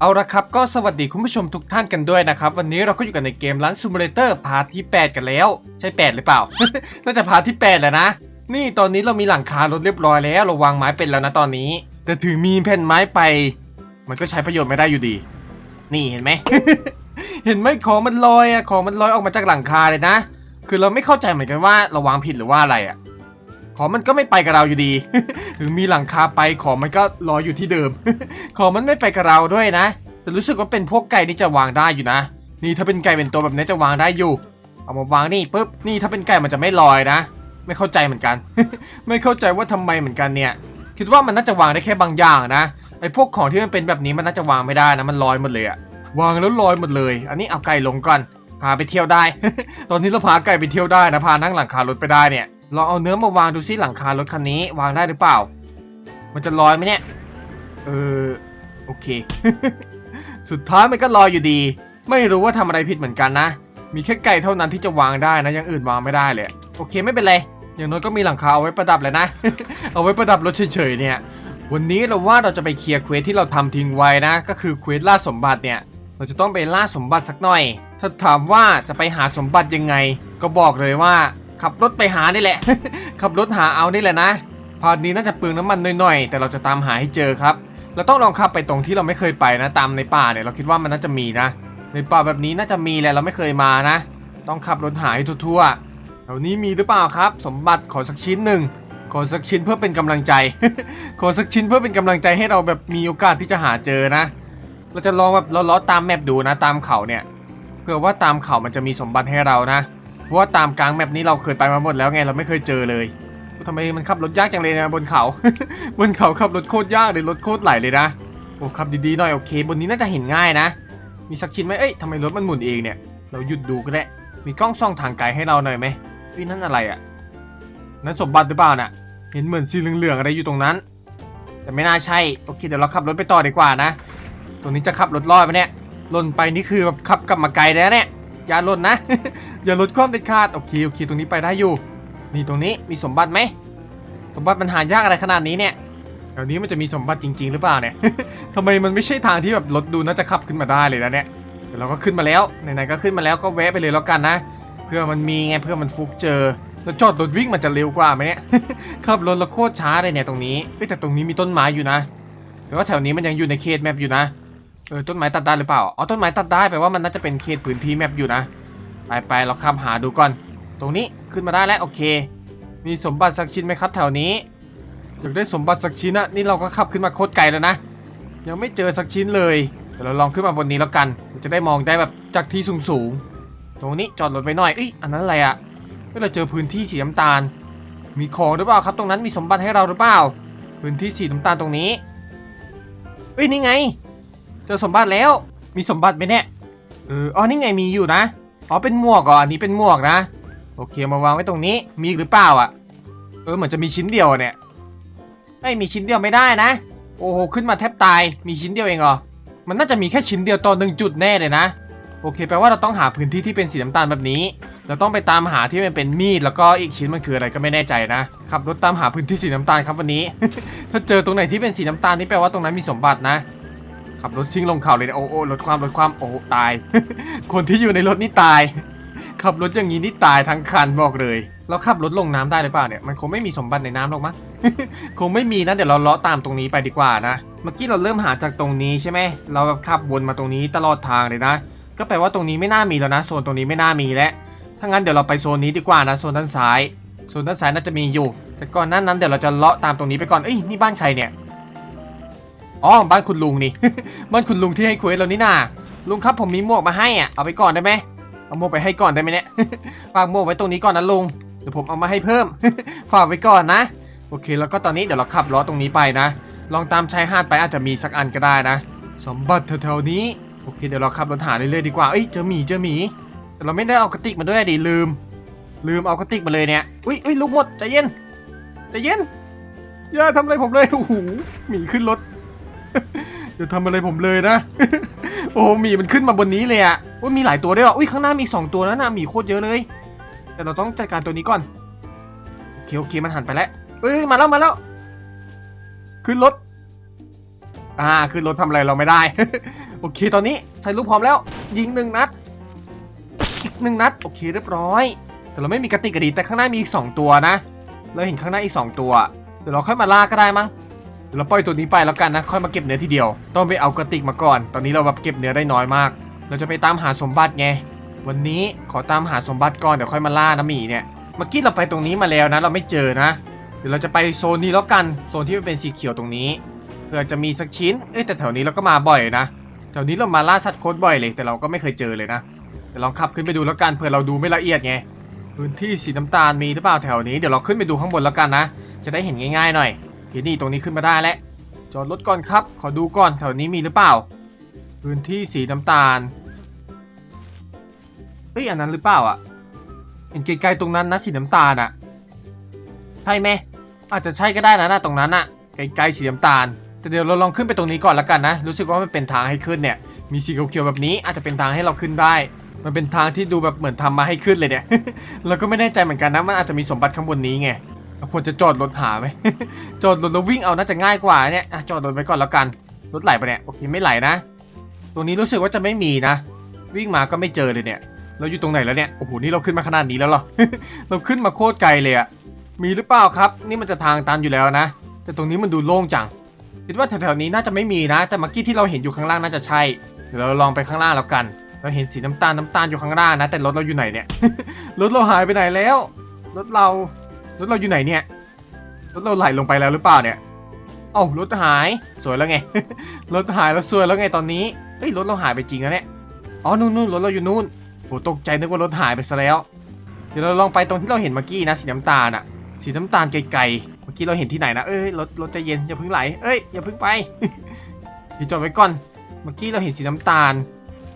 เอาละครับก็สวัสดีคุณผู้ชมทุกท่านกันด้วยนะครับ วันนี้เราก็อยู่กันในเกมร้านซูมเลเตอร์พาร์ทที่ 8 กันแล้ว ใช่ 8 หรือเปล่า น่าจะพาร์ทที่ 8 แล้วนะ นี่ตอนนี้เรามีหลังคารถเรียบร้อยแล้ว เราวางไม้เป็นแล้วนะตอนนี้ แต่ถึงมีแผ่นไม้ไป มันก็ใช้ประโยชน์ไม่ได้อยู่ดี นี่เห็นไหม เห็นไหมของมันลอยอะของมันลอยออกมาจากหลังคาเลยนะ คือเราไม่เข้าใจเหมือนกันว่าเราวางผิดหรือว่าอะไรอะ ของมันก็ไม่ไปกับเราอยู่ดี ถึงมีหลังคาไปของมันก็ลอยอยู่ที่เดิม ของมันไม่ไปกับเราด้วยนะ แต่รู้สึกว่าเป็นพวกไก่นี่จะวางได้อยู่นะ นี่ถ้าเป็นไก่เป็นตัวแบบนี้จะวางได้อยู่ เอามาวางนี่ปุ๊บ นี่ถ้าเป็นไก่มันจะไม่ลอยนะ ไม่เข้าใจเหมือนกัน ไม่เข้าใจว่าทำไมเหมือนกันเนี่ย คิดว่ามันน่าจะวางได้แค่บางอย่างนะ ไอ้พวกของที่มันเป็นแบบนี้มันน่าจะวางไม่ได้นะ มันลอยหมดเลยอะวางแล้วลอยหมดเลย อันนี้เอาไก่ลงก่อน พาไปเที่ยวได้ ตอนนี้เราพาไก่ไปเที่ยวได้นะ พานั่งหลังคารถไปได้เนี่ย ลองเอาเนื้อมาวางดูซิหลังคารถคันนี้ วางได้หรือเปล่า มันจะลอยไหมเนี่ย เออโอเค สุดท้ายมันก็ลอยอยู่ดี ไม่รู้ว่าทำอะไรผิดเหมือนกันนะ มีแค่ไก่เท่านั้นที่จะวางได้นะอยังอื่นวางไม่ได้เลยโอเคไม่เป็นไรอย่างน้อยก็มีหลังคาเอาไว้ประดับเลยนะ เอาไว้ประดับรถเฉยๆเนี่ย วันนี้เราว่าเราจะไปเคลียร์เควสที่เราทำทิ้งไว้นะ ก็คือเควสล่าสมบัติเนี่ย เราจะต้องไปล่าสมบัติสักหน่อย ถ้าถามว่าจะไปหาสมบัติยังไง ก็บอกเลยว่า ขับรถไปหานี่แหละ ขับรถหาเอานี่แหละนะพาร์ทนี้น่าจะเปลืองน้ำมันหน่อยๆ แต่เราจะตามหาให้เจอครับ เราต้องลองขับไปตรงที่เราไม่เคยไปนะ ตามในป่าเนี่ยเราคิดว่ามันน่าจะมีนะ ในป่าแบบนี้น่าจะมีแหละเราไม่เคยมานะ ต้องขับรถหาให้ทั่วๆแถวนี้มีหรือเปล่าครับ สมบัติขอสักชิ้นหนึ่งขอสักชิ้นเพื่อเป็นกำลังใจ ขอสักชิ้นเพื่อเป็นกำลังใจให้เราแบบมีโอกาสที่จะหาเจอนะ เราจะลองแบบล้อๆตามแมปดูนะตามเขาเนี่ย เพื่อว่าตามเขามันจะมีสมบัติให้เรานะ เพราะว่าตามกลางแมปนี้เราเคยไปมาหมดแล้วไงเราไม่เคยเจอเลยทำไมมันขับรถยากจังเลยนะบนเขา บนเขาขับรถโคตรยากเลยรถโคตรไหลเลยนะโอ้ขับดีๆหน่อยโอเค บนนี้น่าจะเห็นง่ายนะ มีสักชิ้นไหมเอ้ยทำไมรถมันหมุนเองเนี่ยเราหยุดดูก็ได้มีกล้องส่องทางไกลให้เราหน่อยไหมนั่นอะไรอะ่ะนั่นสมบัติหรือเปล่าน่ะ เห็นเหมือนสีเหลืองๆอะไรอยู่ตรงนั้น แต่ไม่น่าใช่โอเคเดี๋ยวเราขับรถไปต่อดีกว่านะ ตรงนี้จะขับรถรอดไหมเนี่ยล่นไปนี่คือแบบขับกลับมาไกลแล้วเนี่ย อย่าหล่นนะ อย่าลดความเด็ดขาดโอเคโอเคตรงนี้ไปได้อยู่ นี่ตรงนี้มีสมบัติไหมสมบัติมันหายากอะไรขนาดนี้เนี่ยแถวนี้มันจะมีสมบัติจริง ๆ หรือเปล่าเนี่ยทำไมมันไม่ใช่ทางที่แบบรถดูน่าจะขับขึ้นมาได้เลยนะเนี่ยเดี๋ยวเราก็ขึ้นมาแล้วไหนๆก็ขึ้นมาแล้วก็แวะไปเลยแล้วกันนะ เพื่อมันมีไงเพื่อมันฟุกเจอแล้วจอดรถวิ่งมันจะเร็วกว่าไหมเนี่ยขับรถแล้วโคตรช้าเลยเนี่ยตรงนี้แต่ตรงนี้มีต้นไม้อยู่นะแต่ว่าแถวนี้มันยังอยู่ในเขตแมปอยู่นะ เออต้นไม้ตัดได้หรือเปล่าอ๋อต้นไม้ตัดได้แปลว่ามันน่าจะเป็นเขตพื้นที่แมปอยู่นะ ไปไปเราขับหาดูก่อน ตรงนี้ขึ้นมาได้แล้วโอเค มีสมบัติสักชิ้นไหมครับแถวนี้อยากได้สมบัติสักชิ้นอะนี่เราก็ขับขึ้นมาโคตรไกลแล้วนะ ยังไม่เจอสักชิ้นเลยเดี๋ยวเราลองขึ้นมาบนนี้แล้วกันจะได้มองได้แบบจากที่สูงสูงๆตรงนี้จอดรถไว้หน่อยเอ้ยอันนั้นอะไรอะเฮ้ยเราเจอพื้นที่สีน้ำตาล มีของหรือเปล่าครับ ตรงนั้นมีสมบัติให้เราหรือเปล่า พื้นที่สีน้ำตาลตรงนี้เอ้ยนี่ไง เจอสมบัติแล้ว มีสมบัติไหมเนี่ย เออ อ๋อ นี่ไงมีอยู่นะ อ๋อ เป็นหมวกเหรออันนี้เป็นหมวกนะ โอเค มาวางไว้ตรงนี้ มีหรือเปล่าอะ เออ เหมือนจะมีชิ้นเดียวเนี่ยไอ้ยมีชิ้นเดียวไม่ได้นะ โอ้โห ขึ้นมาแทบตาย มีชิ้นเดียวเองเหรอ มันน่าจะมีแค่ชิ้นเดียวต่อหนึ่งจุดแน่เลยนะ โอเค แปลว่าเราต้องหาพื้นที่ที่เป็นสีน้ำตาลแบบนี้ เราต้องไปตามหาที่มันเป็นมีด แล้วก็อีกชิ้นมันคืออะไรก็ไม่แน่ใจนะ ขับรถตามหาพื้นที่สีน้ำตาลครับวันนี้ ถ้าเจอตรงไหนที่เป็นสีน้ำตาลนี่แปลว่าตรงนั้นมีสมบัตินะ ขับรถซิ่งลงเขาเลยนะโอ้โอ้ลดความลดความโอ้ตาย คนที่อยู่ในรถนี่ตาย ขับรถอย่างนี้นี่ตายทั้งคันบอกเลยเราขับรถลงน้ำได้หรือเปล่าเนี่ยมันคงไม่มีสมบัติในน้ำหรอกมั้งคงไม่มีนะเดี๋ยวเราเลาะตามตรงนี้ไปดีกว่านะ เมื่อกี้เราเริ่มหาจากตรงนี้ใช่ไหมเราขับวนมาตรงนี้ตลอดทางเลยนะ ก็แปลว่าตรงนี้ไม่น่ามีแล้วนะโซนตรงนี้ไม่น่ามีแล้วถ้างั้นเดี๋ยวเราไปโซนนี้ดีกว่านะโซนด้านซ้ายโซนด้านซ้ายน่าจะมีอยู่ แต่ก่อนนั้นนั้นเดี๋ยวเราจะเลาะตามตรงนี้ไปก่อนเอ้ยนี่บ้านใครเนี่ย อ๋อบ้านคุณลุงนี่ บ้านคุณลุงที่ให้เควสเรานี่นาลุงครับผมมีหมวกมาให้อะเอาไปก่อนได้ไหมเอาหมวกไปให้ก่อนได้ไหมเนี่ยฝากหมวกไว้ตรงนี้ก่อนนะลุงเดี๋ยวผมเอามาให้เพิ่ม ฝากไว้ก่อนนะ โอเค แล้วก็ตอนนี้เดี๋ยวเราขับล้อตรงนี้ไปนะ ลองตามชายหาดไปอาจจะมีสักอันก็ได้นะ สมบัติแถวๆนี้โอเคเดี๋ยวเราขับรถหาเรื่อยๆดีกว่าเอ้ยเจอหมีเจอหมีแต่เราไม่ได้เอากระติกมาด้วยดิลืม ลืมเอากระติกมาเลยเนี่ยอุ้ยอุ้ยลูกหมดใจเย็นใจเย็นอย่าทำอะไรผมเลยโอ้โหหมีขึ้นรถ อย่าทำอะไรผมเลยนะ โอ้หมีมันขึ้นมาบนนี้เลยอะอุ้ยมีหลายตัวด้วยอะอุ้ยข้างหน้ามีสองตัวแล้วนะหมีโคตรเยอะเลย แต่เราต้องจัดการตัวนี้ก่อนโอเคโอเคมันหันไปแล้วเอ้ยมาแล้วมาแล้ว ขึ้นรถอ่าขึ้นรถทำอะไรเราไม่ได้ โอเคตอนนี้ใส่ลูกพร้อมแล้ว ยิงหนึ่งนัดอีกหนึ่งนัดโอเคเรียบร้อย แต่เราไม่มีกระติกกระดีแต่ข้างหน้ามีอีกสองตัวนะ เราเห็นข้างหน้าอีกสองตัวเดี๋ยวเราค่อยมาล่าก็ได้มั้ง เราปล่อยตัวนี้ไปแล้วกันนะ ค่อยมาเก็บเนื้อทีเดียว ต้องไปเอากระติกมาก่อน ตอนนี้เราแบบเก็บเนื้อได้น้อยมาก เราจะไปตามหาสมบัติไง วันนี้ขอตามหาสมบัติก่อนเดี๋ยวค่อยมาล่านะหมีเนี่ย เมื่อกี้เราไปตรงนี้มาแล้วนะ เราไม่เจอนะ เดี๋ยวเราจะไปโซนนี้แล้วกัน โซนที่มันเป็นสีเขียวตรงนี้เผื่อจะมีสักชิ้น เอ้ยแต่แถวนี้เราก็มาบ่อยนะ แถวนี้เรามาล่าสัตว์โคตรบ่อยเลย แต่เราก็ไม่เคยเจอเลยนะเดี๋ยวลองขับขึ้นไปดูแล้วกันเผื่อเราดูไม่ละเอียดไง พื้นที่สีน้ำตาลมีหรือเปล่าแถวนี้ เดี๋ยวเราขึ้นไปดูข้างบนแล้วกันนะ จะได้เห็นง่ายๆหน่อย ทีนี่ตรงนี้ขึ้นมาได้แล้วจอดรถก่อนครับ ขอดูก่อนแถวนี้มีหรือเปล่า พื้นที่สีน้ำตาลเอ้ยอันนั้นหรือเปล่าอะเห็นไกลๆตรงนั้นนะสีน้ำตาลอะ ใช่ไหมอาจจะใช่ก็ได้นะนะตรงนั้นอะไกลๆสีน้ำตาล แต่เดี๋ยวเราลองขึ้นไปตรงนี้ก่อนล้วกันนะ รู้สึกว่ามันเป็นทางให้ขึ้นเนี่ย มีสีเขียวๆแบบนี้อาจจะเป็นทางให้เราขึ้นได้ มันเป็นทางที่ดูแบบเหมือนทำมาให้ขึ้นเลยเนี่ยเราก็ไม่แน่ใจเหมือนกันนะมันอาจจะมีสมบัติข้างบนนี้ไง เราควรจะจอดรถหาไหม จอดรถแล้ววิ่งเอาน่าจะง่ายกว่าเนี่ยอะจอดรถไว้ก่อนแล้วกัน รถไหลปะเนี่ย โอเคไม่ไหลนะ ตรงนี้รู้สึกว่าจะไม่มีนะ วิ่งมาก็ไม่เจอเลยเนี่ย เราอยู่ตรงไหนแล้วเนี่ย โอ้โห นี่เราขึ้นมาขนาดนี้แล้วเหรอ เราขึ้นมาโคตรไกลเลยอะมีหรือเปล่าครับ นี่มันจะทางตันอยู่แล้วนะ แต่ตรงนี้มันดูโล่งจัง คิดว่าแถวๆนี้น่าจะไม่มีนะ แต่เมื่อกี้ที่เราเห็นอยู่ข้างล่างน่าจะใช่ เดี๋ยวเราลองไปข้างล่างแล้วกัน เราเห็นสีน้ำตาลน้ำตาลอยู่ข้างล่างนะ แต่รถเราอยู่ไหนเนี่ย รถเราหายไปไหนแล้ว รถเรา รถเราอยู่ไหนเนี่ย รถเราไหลลงไปแล้วหรือเปล่าเนี่ย เอ้ารถหายสวยแล้วไง รถหายแล้วสวยแล้วไงตอนนี้ เฮ้ยรถเราหายไปจริงนะเนี่ย อ๋อนู่นนู่นรถเราอยู่นู่นโหตกใจนึกว่ารถหายไปซะแล้ว เดี๋ยวเราลองไปตรงที่เราเห็นเมื่อกี้นะสีน้ำตาลอะสีน้ำตาลไกลๆ เมื่อกี้เราเห็นที่ไหนนะ เอ้ยรถรถใจเย็นอย่าเพิ่งไหล เอ้ยอย่าเพิ่งไปเดี๋ยวจอดไว้ก่อน เมื่อกี้เราเห็นสีน้ำตาล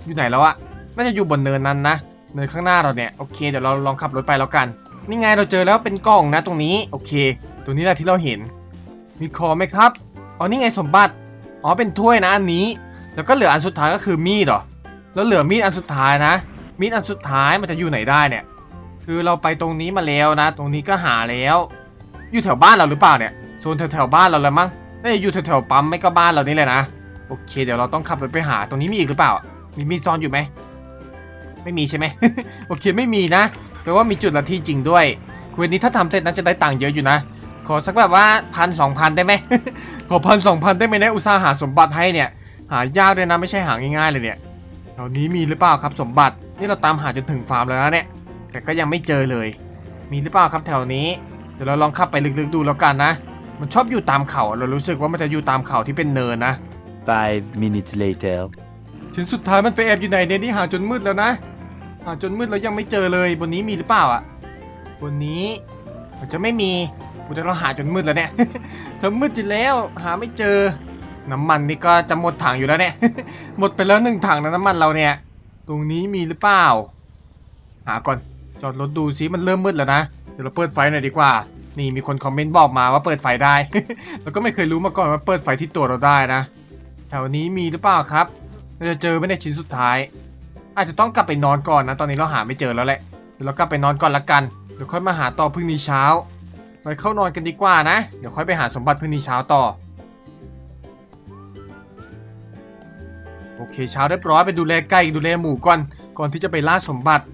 อยู่ไหนแล้วอะน่าจะอยู่บนเนินนั้นนะ เนินข้างหน้าเราเนี่ย โอเค เดี๋ยวเราลองขับรถไปแล้วกัน นี่ไงเราเจอแล้วเป็นกล่องนะตรงนี้ โอเคตรงนี้แหละที่เราเห็น มีคอไหมครับ อ๋อ นี่ไงสมบัติ อ๋อ เป็นถ้วยนะอันนี้ แล้วก็เหลืออันสุดท้ายก็คือมีดหรอ แล้วเหลือมีดอันสุดท้ายนะ มีดอันสุดท้ายมันจะอยู่ไหนได้เนี่ย คือเราไปตรงนี้มาแล้วนะ ตรงนี้ก็หาแล้ว อยู่แถวบ้านเราหรือเปล่าเนี่ย โซนแถวๆบ้านเราแล้วมั้งน่าจะอยู่แถวๆปั๊มไม่ก็บ้านเรานี่แหละนะ โอเค เดี๋ยวเราต้องขับรถไปหา ตรงนี้มีอีกหรือเปล่า มีมีดซ่อนอยู่ไหม ไม่มีใช่ไหม โอเค ไม่มีนะ ลว่ามีจุดละที่จริงด้วยเควสนี้ถ้าทำเสร็จน่าจะได้ตังค์เยอะอยู่นะ ขอสักแบบว่าพันสองพันได้ไหม ขอพันสองพันได้ไหมเนะอุตสาห์หาสมบัติให้เนี่ย หายากเลยนะไม่ใช่หาง่ายๆเลยเนี่ยแถวนี้มีหรือเปล่าครับสมบัติ นี่เราตามหาจนถึงฟาร์มแล้วนะเนี่ย แต่ก็ยังไม่เจอเลย มีหรือเปล่าครับแถวนี้ เดี๋ยวเราลองขับไปลึกๆดูแล้วกันนะ มันชอบอยู่ตามเขาเรารู้สึกว่ามันจะอยู่ตามเขาที่เป็นเนินนะ Five minutes later. ชิ้นสุดท้ายมันไปแอบอยู่ไหนเนี่ยนี่หาจนมืดแล้วนะ หาจนมืดแล้วยังไม่เจอเลยบนนี้มีหรือเปล่าอะบนนี้มันจะไม่มีกูจะเราหาจนมืดแล้วเนี่ยจะมืดจิแล้วหาไม่เจอ น้ำมันนี่ก็จะหมดถังอยู่แล้วเนี่ยหมดไปแล้วหนึ่งถังนะน้ำมันเราเนี่ย ตรงนี้มีหรือเปล่า หาก่อนจอดรถดูซิมันเริ่มมืดแล้วนะเดี๋ยวเราเปิดไฟหน่อยดีกว่า นี่มีคนคอมเมนต์บอกมาว่าเปิดไฟได้เราก็ไม่เคยรู้มาก่อนว่าเปิดไฟที่ตัวเราได้นะแถวนี้มีหรือเปล่าครับเราจะเจอไม่ในชิ้นสุดท้าย อาจจะต้องกลับไปนอนก่อนนะ ตอนนี้เราหาไม่เจอแล้วแหละเดี๋ยวเรากลับไปนอนก่อนละกันเดี๋ยวค่อยมาหาต่อพรุ่งนี้เช้าไปเข้านอนกันดีกว่านะ เดี๋ยวค่อยไปหาสมบัติพรุ่งนี้เช้าต่อ โอเคเช้าเรียบร้อยไปดูแลไก่ดูแลหมูก่อน ก่อนที่จะไปล่าสมบัติ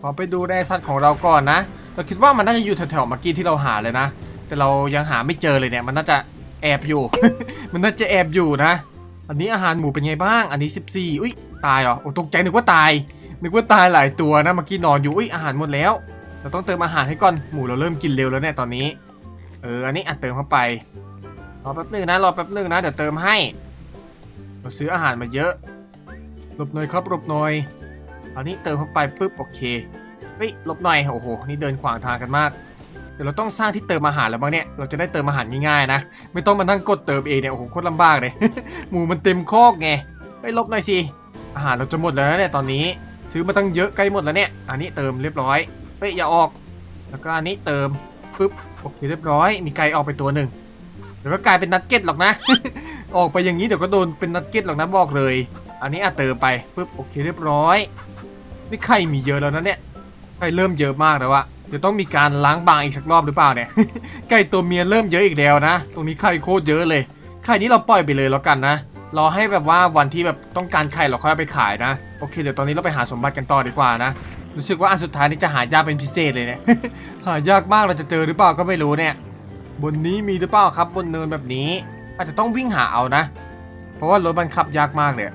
ขอไปดูแลสัตว์ของเราก่อนนะ เราคิดว่ามันน่าจะอยู่แถวๆเมื่อกี้ที่เราหาเลยนะ แต่เรายังหาไม่เจอเลยเนี่ย มันน่าจะแอบอยู่ มันน่าจะแอบอยู่นะ อันนี้อาหารหมูเป็นไงบ้าง อันนี้ 14 อุ้ย ตายเหรอโอ้ตกใจนึกว่าตาย นึกว่าตายหลายตัวนะเมื่อกี้นอนอยู่อุ้ยอาหารหมดแล้ว เราต้องเติมอาหารให้ก่อนหมูเราเริ่มกินเร็วแล้วเนี่ยตอนนี้ เอออันนี้อะเติมเข้าไปรอแป๊บนึงนะรอแป๊บนึงนะเดี๋ยวเติมให้เราซื้ออาหารมาเยอะหลบหน่อยครับหลบหน่อยอันนี้เติมเข้าไปปุ๊บโอเคเฮ้ยหลบหน่อยโอ้โหนี่เดินขวางทางกันมากเดี๋ยวเราต้องสร้างที่เติมอาหารแล้วบ้างเนี่ยเราจะได้เติมอาหารง่ายๆนะไม่ต้องมานั่งกดเติมเองเนี่ยโอ้โหโคตรลำบากเลยหมูมันเต็มคอกไงเฮ้ยหลบหน่อยสิ อาหารเราจะหมดแล้วเนี่ยตอนนี้ซื้อมาตั้งเยอะใกล้หมดแล้วเนี่ย อันนี้เติมเรียบร้อยเฮ้ยอย่าออก แล้วก็อันนี้เติมปุ๊บโอเคเรียบร้อย มีไก่ออกไปตัวหนึ่งเดี๋ยวก็กลายเป็นนัดเก็ตหรอกนะ ออกไปอย่างนี้เดี๋ยวก็โดนเป็นนัดเก็ตหรอกนะบอกเลย อันนี้อะเติมไปปุ๊บโอเคเรียบร้อยนี่ไข่มีเยอะแล้วนะเนี่ยไก่เริ่มเยอะมากแล้วอะเดี๋ยวต้องมีการล้างบางอีกสักรอบหรือเปล่าเนี่ยไก่ตัวเมียเริ่มเยอะอีกแล้วนะ ตรงนี้ไข่โคตรเยอะเลยไข่นี้เราปล่อยไปเลยแล้วกันนะ รอให้แบบว่าวันที่แบบต้องการไข่เราค่อยเอาไปขายนะ โอเค เดี๋ยวตอนนี้เราไปหาสมบัติกันต่อดีกว่านะ รู้สึกว่าอันสุดท้ายนี่จะหายากเป็นพิเศษเลยเนี่ย หายากมากเราจะเจอหรือเปล่าก็ไม่รู้เนี่ย บนนี้มีหรือเปล่าครับ บนเนินแบบนี้ อาจจะต้องวิ่งหาเอานะ เพราะว่ารถมันขับยากมากเลย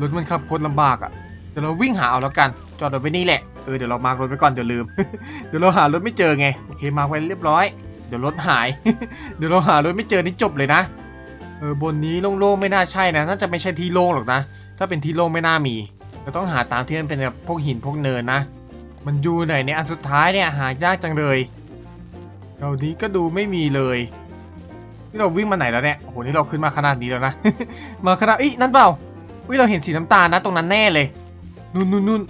รถมันขับโคตรลำบากอะ่ะ เดี๋ยวเราวิ่งหาเอาแล้วกัน จอดรถไว้นี่แหละ เออเดี๋ยวเรามาร์กรถไปก่อนเดี๋ยวลืม เดี๋ยวเราหารถไม่เจอไง โอเคมาร์กไว้เรียบร้อย เดี๋ยวรถหาย เดี๋ยวเราหารถไม่เจอนี่จบเลยนะ ออบนนี้โล่งๆไม่น่าใช่นะ น่าจะไม่ใช่ที่โล่งหรอกนะ ถ้าเป็นที่โล่งไม่น่ามีเราต้องหาตามที่มันเป็นแบบพวกหินพวกเนินนะ มันอยู่ไหนเนี่ยอันสุดท้ายเนี่ยหายากจังเลยแถวนี้ก็ดูไม่มีเลย นี่เราวิ่งมาไหนแล้วเนี่ย โอ้โห นี่เราขึ้นมาขนาดนี้แล้วนะ มาขนาดอีนั่นเปล่าอุ้ยเราเห็นสีน้ำตาลนะ ตรงนั้นแน่เลย นู่นนู่นนู่น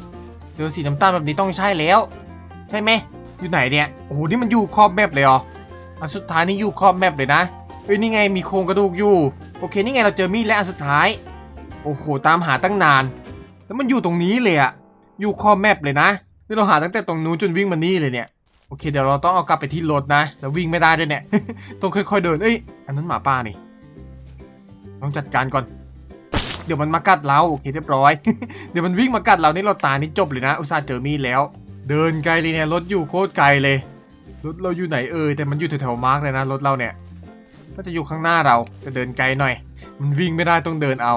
เจอสีน้ำตาลแบบนี้ต้องใช่แล้ว ใช่ไหมอยู่ไหนเนี่ย โอ้โห นี่มันอยู่ขอบแมปเลยเหรออันสุดท้ายนี่อยู่ขอบแมปเลยนะ เอ้ยนี่ไงมีโครงกระดูกอยู่ โอเคนี่ไงเราเจอมีดและอันสุดท้าย โอ้โหตามหาตั้งนาน แล้วมันอยู่ตรงนี้เลยอะอยู่ข้อแมปเลยนะนี่เราหาตั้งแต่ตรงนู้นจนวิ่งมานี่เลยเนี่ยโอเคเดี๋ยวเราต้องเอากลับไปที่รถนะแล้ววิ่งไม่ได้ด้วยเนี่ยต้องค่อยๆเดินเอ้ยอันนั้นหมาป่านี่ต้องจัดการก่อน เดี๋ยวมันมากัดเราโอเคเรียบร้อย เดี๋ยวมันวิ่งมากัดเรานี่เราตายนี่จบเลยนะ อุตส่าห์เจอมีดแล้ว เดินไกลเลยเนี่ยรถอยู่โคตรไกลเลยรถเราอยู่ไหนเอ่ยแต่มันอยู่แถวๆมาร์กเลยนะรถเราเนี่ย ก็จะอยู่ข้างหน้าเราจะเดินไกลหน่อย มันวิ่งไม่ได้ต้องเดินเอา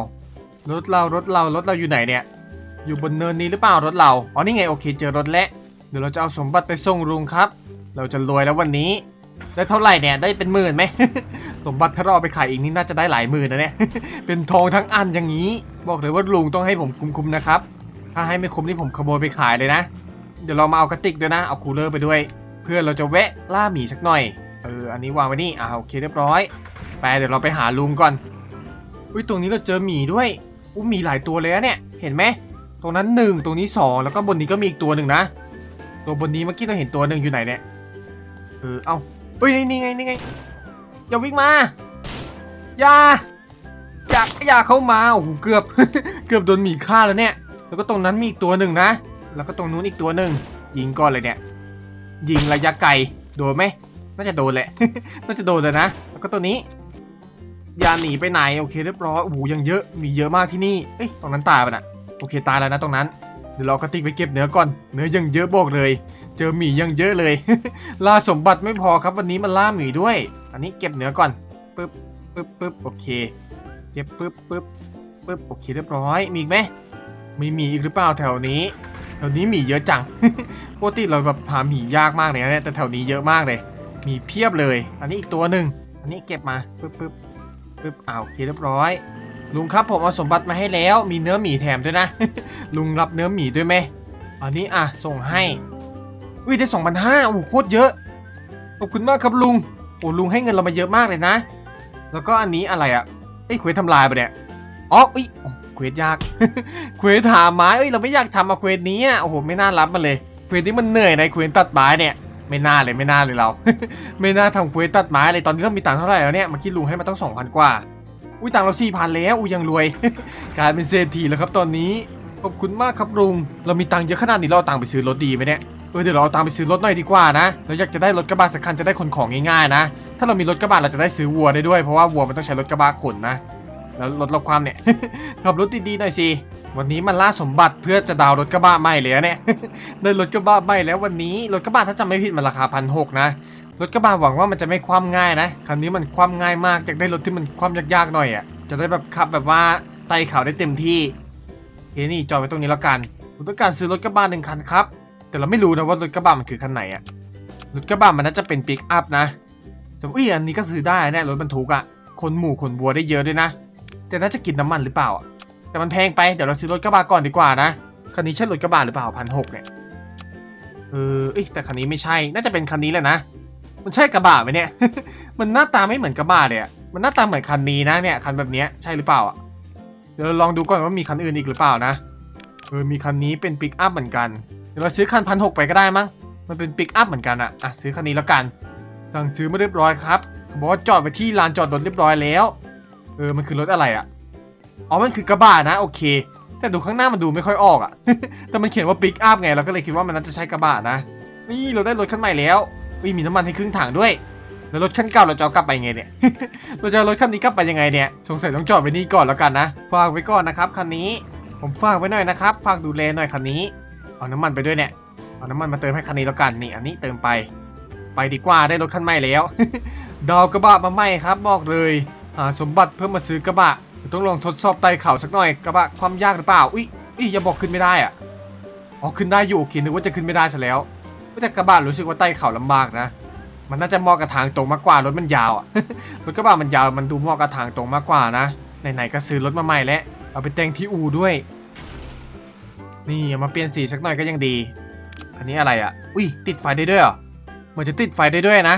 รถเรารถเรารถเราอยู่ไหนเนี่ย อยู่บนเนินนี้หรือเปล่ารถเราอ๋อนี่ไงโอเคเจอรถแล้วเดี๋ยวเราจะเอาสมบัติไปส่งลุงครับ เราจะรวยแล้ววันนี้ ได้เท่าไหร่เนี่ยได้เป็นหมื่นไหมสมบัติถ้าเราเอาไปขายอีกนี่น่าจะได้หลายหมื่นนะเนี่ยเป็นทองทั้งอันอย่างนี้ บอกเลยว่าลุงต้องให้ผมคุ้มๆนะครับ ถ้าให้ไม่คุ้มนี่ผมขโมยไปขายเลยนะ เดี๋ยวเรามาเอากระติกด้วยนะเอาคูลเลอร์ไปด้วย เพื่อเราจะแวะล่าหมีสักหน่อย เออ อันนี้วางไว้นี่ อ่าโอเคเรียบร้อย ไปเดี๋ยวเราไปหาลุงก่อน อุ้ยตรงนี้เราเจอหมีด้วยอุ้ยหมีหลายตัวเลยนะเนี่ย เห็นไหม ตรงนั้นหนึ่งตรงนี้สองแล้วก็บนนี้ก็มีอีกตัวหนึ่งนะ ตัวบนนี้เมื่อกี้เราเห็นตัวหนึ่งอยู่ไหนเนี่ย เออ เอ้าเฮ้ยนี่ไงนี่ไง อย่าวิ่งมา อย่า อย่า อย่าเข้ามา โอ้โห เกือบ เกือบโดนหมีฆ่าแล้วเนี่ย แล้วก็ตรงนั้นมีอีกตัวหนึ่งนะ แล้วก็ตรงนู้นอีกตัวหนึ่งยิงก่อนเลยเนี่ย ยิงระยะไกล โดนไหม น่าจะโดนแหละ น่าจะโดนเลยนะ แล้วก็ตัวนี้ อย่าหนีไปไหน โอเคเรียบร้อยโอ้โหยังเยอะ มีเยอะมากที่นี่ เอ้ย ตรงนั้นตายไปะน่ะโอเคตายแล้วนะตรงนั้น เดี๋ยวเรากระติกไปเก็บเนื้อก่อน เนื้อยังเยอะบอกเลย เจอหมียังเยอะเลย ล่าสมบัติไม่พอครับวันนี้มันล่าหมีด้วย อันนี้เก็บเนื้อก่อน ปึ๊บ ปึ๊บปึ๊บโอเค เก็บปึ๊บปึ๊บปึ๊บ โอเคเรียบร้อย มีอีกไหมมีหมีอีกหรือเปล่าแถวนี้ แถวนี้หมีเยอะจัง ปกติเราแบบหาหมียากมากเลยนะเนี่ยแต่แถวนี้เยอะมากเลย มีเพียบเลย อันนี้อีกตัวหนึ่งอันนี้เก็บมาปึ๊บปึ๊บปึ๊บอ้าวเรียบร้อย ลุงครับผมเอาสมบัติมาให้แล้ว มีเนื้อหมีแถมด้วยนะ ลุงรับเนื้อหมีด้วยไหมอันนี้อะส่งให้อุ้ยได้สองพันห้าโอ้โหโคตรเยอะขอบคุณมากครับลุงโอ้ลุงให้เงินเรามาเยอะมากเลยนะ แล้วก็อันนี้อะไรอะเอ้ยเควสทำลายไปเนี่ยอ๋ออุ้ยเควสยากเควสหาไม้เอ้ยเราไม่อยากทำอะเควสนี้อะโอ้โหไม่น่ารับมันเลยเควสนี้มันเหนื่อยในะเควสตัดไม้เนี่ย ไม่น่าเลยไม่น่าเลยเรา ไม่น่าทำเควสตัดไม้เลยตอนนี้เรามีตังค์เท่าไหร่แล้วเนี่ยมื่อกี้ลุงให้มาตั้งสองพันกว่า อุ้ยตังค์เราสี่พันแล้วอุ้ยยังรวย กลายเป็นเศรษฐีแล้วครับตอนนี้ขอบคุณมากครับลุง เรามีตังค์เยอะขนาดนี้เราเอาตังค์ไปซื้อรถดีไหมเนี่ยเออเดี๋ยวเราเอาตังค์ไปซื้อรถหน่อยดีกว่านะเราอยากจะได้รถกระบะสักคันจะได้ขนของง่ายๆนะ ถ้าเรามีรถกระบะเราจะได้ซื้อวัวได้ด้วยเพราะว่าวัวมันต้องใช้รถกระบะขนนะ แล้วรถเราความเนี่ยขับรถดีๆหน่อยสิ วันนี้มันล่าสมบัติเพื่อจะดาวรถกระบะใหม่เลยนะเนี่ย ได้รถกระบะใหม่แล้ววันนี้รถกระบะถ้าจำไม่ผิดมันราคาพันหกนะ รถกระบะหวังว่ามันจะไม่คว่ำง่ายนะคันนี้มันคว่ำง่ายมากอยากได้รถที่มันคว่ำยากๆหน่อยอะ จะได้แบบขับแบบว่าไต่เขาได้เต็มที่เฮ้ยนี่จอดไว้ตรงนี้แล้วกันผมต้องการซื้อรถกระบะหนึ่งคันครับ แต่เราไม่รู้นะว่ารถกระบะมันคือคันไหนอะ รถกระบะมันน่าจะเป็นปิกอัพนะสมมติอันนี้ก็ซื้อได้แน่รถบรรทุกอะ คนหมู่คนวัวได้เยอะด้วยนะ แต่น่าจะกินน้ำมันหรือเปล่าอะ แต่มันแพงไป เดี๋ยวเราซื้อรถกระบะก่อนดีกว่านะ คันนี้ใช่รถกระบะหรือเปล่าพันหกเนี่ย เออเอ้แต่คันนี้ไม่ใช่ น่าจะเป็นคันนี้แหละนะ มันใช่กระบะไหมเนี่ย มันหน้าตาไม่เหมือนกระบะเลยอะมันหน้าตาเหมือนคันนี้นะเนี่ย คันแบบเนี้ยใช่หรือเปล่าอะ เดี๋ยวเราลองดูก่อนว่ามีคันอื่นอีกหรือเปล่านะ เออ มีคันนี้เป็นปิกอัพเหมือนกัน เดี๋ยวเราซื้อคันพันหกไปก็ได้มั้ง มันเป็นปิกอัพเหมือนกันอะอะซื้อคันนี้แล้วกัน สั่งซื้อมาเรียบร้อยครับบอกว่าจอดไปที่ลานจอดรถเรียบร้อยแล้ว เออ มันคือรถอะไรอะ อ๋อ มันคือกระบะนะโอเค แต่ดูข้างหน้ามันดูไม่ค่อยออกอะแต่มันเขียนว่าปิกอัพไงเราก็เลยคิดว่ามันน่าจะใช่กระบะนะ นี่เราได้รถคันใหม่แล้วอุ้ยมีน้ำมันให้ครึ่งถังด้วย แล้วรถคันเก่าเราจะเอากลับไปไงเนี่ย เราจะรถคันนี้กลับไปยังไงเนี่ย สงสัยต้องจอดไว้นี่ก่อนแล้วกันนะ ฝากไว้ก่อนนะครับคันนี้ ผมฝากไว้หน่อยนะครับ ฝากดูแลหน่อยคันนี้ เอาน้ำมันไปด้วยเนี่ย เอาน้ำมันมาเติมให้คันนี้แล้วกันนี่ อันนี้เติมไป ไปดีกว่าได้รถคันใหม่แล้ว ดาวกระบะมาใหม่ครับบอกเลย หาสมบัติเพื่อมาซื้อกระบะ ต้องลองทดสอบไต่เข่าสักหน่อยกระบะความยากหรือเปล่า อุ้ยอุ้ยอย่าบอกขึ้นไม่ได้อะอ๋อขึ้นได้อยู่โอเคนึกว่าจะขึ้นไม่ได้ซะแล้วแต่กระบะรู้สึกว่าไต่เข่าลำบากนะ มันน่าจะเหมาะกับทางตรงมากกว่ารถมันยาวอะรถกระบะมันยาวมันดูเหมาะกับทางตรงมากกว่านะไหนๆก็ซื้อรถมาใหม่แล้วเอาไปแต่งที่อู่ด้วย นี่เอามาเปลี่ยนสีสักหน่อยก็ยังดี อันนี้อะไรอะ อุ้ยติดไฟได้ด้วยเหรอเหมือนจะติดไฟได้ด้วยนะ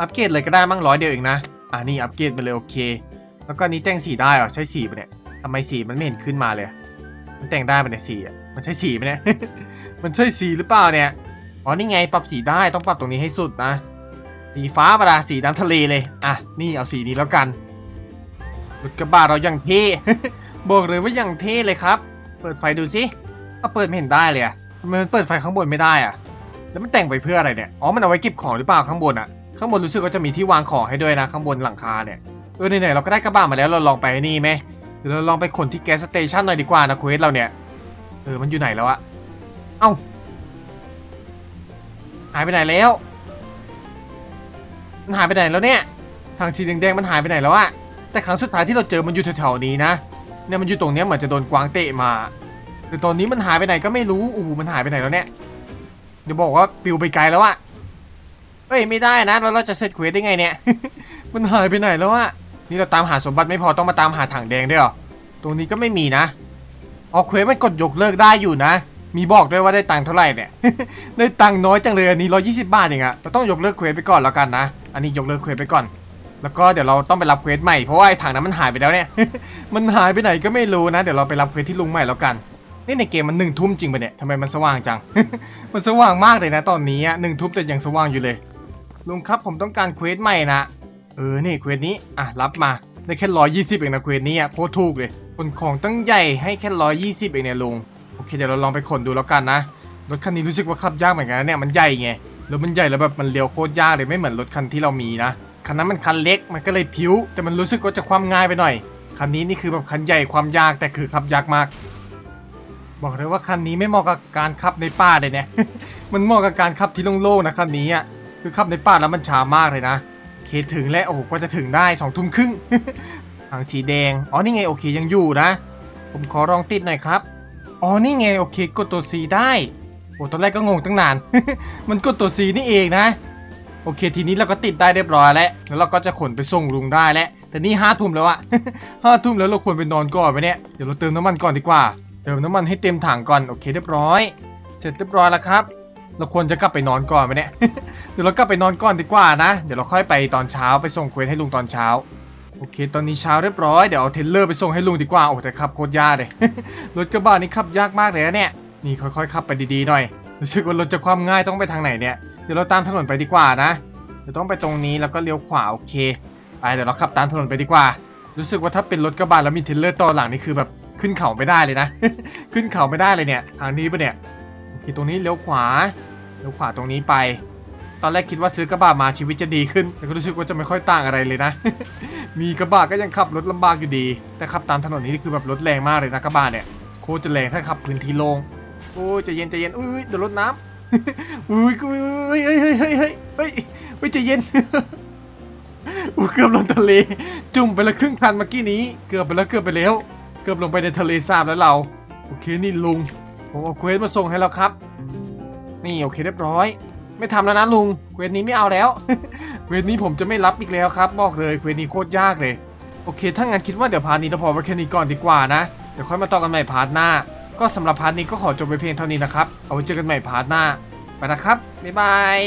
อัปเกรดเลยก็ได้มั้งร้อยเดียวเองนะอ่านี่อัปเกรดไปเลยโอเค แล้วก็นนี้แต่งสีได้เหรอใช้สีปะเนี่ยทำไมสีมันไม่เห็นขึ้นมาเลย มันแต่งได้ปะเนี่ยสีอะมันใช่สีปะเนี่ย มันใช่สีหรือเปล่าเนี่ย อ๋อนี่ไงปรับสีได้ต้องปรับตรงนี้ให้สุดนะ สีฟ้าประดาสีน้ำทะเลเลย อะนี่เอาสีนี้แล้วกันรถกระบะเราอย่างเท่บอกเลยว่าอย่างเท่เลยครับ เปิดไฟดูสิเอาเปิดไม่เห็นได้เลยอะมันเปิดไฟข้างบนไม่ได้อะแล้วมันแต่งไปเพื่ออะไรเนี่ย อ๋อ มันเอาไว้เก็บของหรือเปล่าข้างบนอะข้างบนรู้สึกว่าจะมีที่วางของให้ด้วยนะข้างบนหลังคาเนี่ย เออไหนๆเราก็ได้กระบะมาแล้วเราลองไปนี่ไหมเดี๋ยวเราลองไปขนที่แก๊สสเตชันหน่อยดีกว่านะเควสเราเนี่ยเออมันอยู่ไหนแล้วอะเอ้าหายไปไหนแล้วมันหายไปไหนแล้วเนี่ยทางสีแดงๆมันหายไปไหนแล้วอะแต่ครั้งสุดท้ายที่เราเจอมันอยู่แถวๆนี้นะเนี่ยมันอยู่ตรงเนี้ยเหมือนจะโดนกวางเตะมาแต่ตอนนี้มันหายไปไหนก็ไม่รู้อู้มันหายไปไหนแล้วเนี่ยเดี๋ยวบอกว่าปิวไปไกลแล้วอะเอ้ยไม่ได้นะแล้วเราจะเสร็จเควสได้ไงเนี่ย มันหายไปไหนแล้วอะ นี่เราตามหาสมบัติไม่พอต้องมาตามหาถังแดงด้วยเหรอ ตรงนี้ก็ไม่มีนะออกเควสมันกดยกเลิกได้อยู่นะ มีบอกด้วยว่าได้ตังค์เท่าไหร่เนี่ย ได้ตังค์น้อยจังเลยอันนี้120 บาทเองอะเราต้องยกเลิกเควสไปก่อนแล้วกันนะ อันนี้ยกเลิกเควสไปก่อน แล้วก็เดี๋ยวเราต้องไปรับเควสใหม่เพราะว่าไอ้ถังนั้นมันหายไปแล้วเนี่ย มันหายไปไหนก็ไม่รู้นะ เดี๋ยวเราไปรับเควสที่ลุงใหม่แล้วกัน นี่ในเกมมันหนึ่งทุ่มจริงปะเนี่ยทำไมมันสว่างจัง มันสว่างมากเลยนะ ตอนนี้หนึ่งทุ่มแต่ยังสว่างอยู่เลย ลุงครับผมต้องการเควสใหม่นะ เออนี่เควสนี้ อะรับมาได้แค่ร้อยยี่สิบเองนะเควสนี้อะโคตรถูกเลยขนของตั้งใหญ่ให้แค่ร้อยยี่สิบเองเนี่ยลุงโอเคเดี๋ยวเราลองไปขนดูแล้วกันนะรถคันนี้รู้สึกว่าขับยากเหมือนกันเนี่ยมันใหญ่ไงแล้วมันใหญ่แล้วแบบมันเลี้ยวโคตรยากเลยไม่เหมือนรถคันที่เรามีนะคันนั้นมันคันเล็กมันก็เลยพิ้วแต่มันรู้สึกว่าจะความง่ายไปหน่อยคันนี้นี่คือแบบคันใหญ่ความยากแต่คือขับยากมาก บอกเลยว่าคันนี้ไม่เหมาะกับการขับในป่าเลยเนี่ยมันเหมาะกับการขับที่โล่งๆนะคันนี้อะคือขับในป่าแล้วมันช้ามากเลยนะ เคถึงแล้วโอ้โหกว่าจะถึงได้สองทุ่มครึ่งทางสีแดง อ๋อ นี่ไงโอเคยังอยู่นะ ผมขอลองติดหน่อยครับ อ๋อ นี่ไงโอเคกดตัว C ได้ โอ้ตอนแรกก็งงตั้งนาน มันกดตัว C นี่เองนะ โอเค ทีนี้เราก็ติดได้เรียบร้อยแล้ว แล้วเราก็จะขนไปส่งลุงได้แล้ว แต่นี่ห้าทุ่มแล้วอะห้าทุ่มแล้วเราควรไปนอนก่อนไปเนี่ย เดี๋ยวเราเติมน้ำมันก่อนดีกว่า เติมน้ำมันให้เต็มถังก่อน โอเคเรียบร้อย เสร็จเรียบร้อยแล้วครับ เราควรจะกลับไปนอนก่อนไปเนี่ย เดี๋ยวเรากลับไปนอนก่อนดีกว่านะ เดี๋ยวเราค่อยไปตอนเช้าไปส่งเควสให้ลุงตอนเช้า โอเค ตอนนี้เช้าเรียบร้อย เดี๋ยวเอาเทรลเลอร์ไปส่งให้ลุงดีกว่า โอ้แต่ขับโคตรยากเลย รถกระบะนี่ขับยากมากเลยนะเนี่ย นี่ค่อยๆขับไปดีๆหน่อย รู้สึกว่ารถจะความง่ายต้องไปทางไหนเนี่ย เดี๋ยวเราตามถนนไปดีกว่านะ เดี๋ยวต้องไปตรงนี้แล้วก็เลี้ยวขวาโอเค ไปเดี๋ยวเราขับตามถนนไปดีกว่า รู้สึกว่าถ้าเป็นรถกระบะแล้วมีเทรลเลอร์ต่อหลังนี่คือแบบขึ้นเขาไม่ได้เลยนะ ขึ้นเขาไม่ได้เลยเนี่ย ทางนี้ปะเนี่ย โอเคตรงนี้เลี้ยวขวาเลี้ยวขวาตรงนี้ไป ตอนแรกคิดว่าซื้อกระบะมาชีวิตจะดีขึ้น แต่ก็รู้สึกว่าจะไม่ค่อยต่างอะไรเลยนะ มีกระบะก็ยังขับรถลำบากอยู่ดี แต่ขับตามถนนนี้นี่คือแบบรถแรงมากเลยนะกระบะเนี่ยโคตรจะแรงถ้าขับพื้นที่โล่งโอ้ยใจเย็นใจเย็นอุ้ยเดี๋ยวรถน้ำอุ้ยอุ้ยเฮ้ยเฮ้ยเฮ้ยเฮ้ยเฮ้ยเฮ้ยใจเย็นอู้เกือบลงทะเล จุ่มไปละครึ่งคันเมื่อกี้นี้ เกือบไปแล้วเกือบไปแล้ว เกือบลงไปในทะเลสาบแล้วเรา โอเคนี่ลุง ผมเอาเควสมาส่งให้แล้วครับ นี่โอเคเรียบร้อย ไม่ทำแล้วนะลุงเควสนี้ไม่เอาแล้ว เควสนี้ผมจะไม่รับอีกแล้วครับ บอกเลยเควสนี้โคตรยากเลย โอเค ถ้างั้นคิดว่าเดี๋ยวพาร์ทนี้เราพอไว้แค่นี้ก่อนดีกว่านะ เดี๋ยวค่อยมาต่อกันใหม่พาร์ทหน้า ก็สำหรับพาร์ทนี้ก็ขอจบไปเพียงเท่านี้นะครับ เอาไว้เจอกันใหม่พาร์ทหน้า ไปนะครับ บ๊ายบาย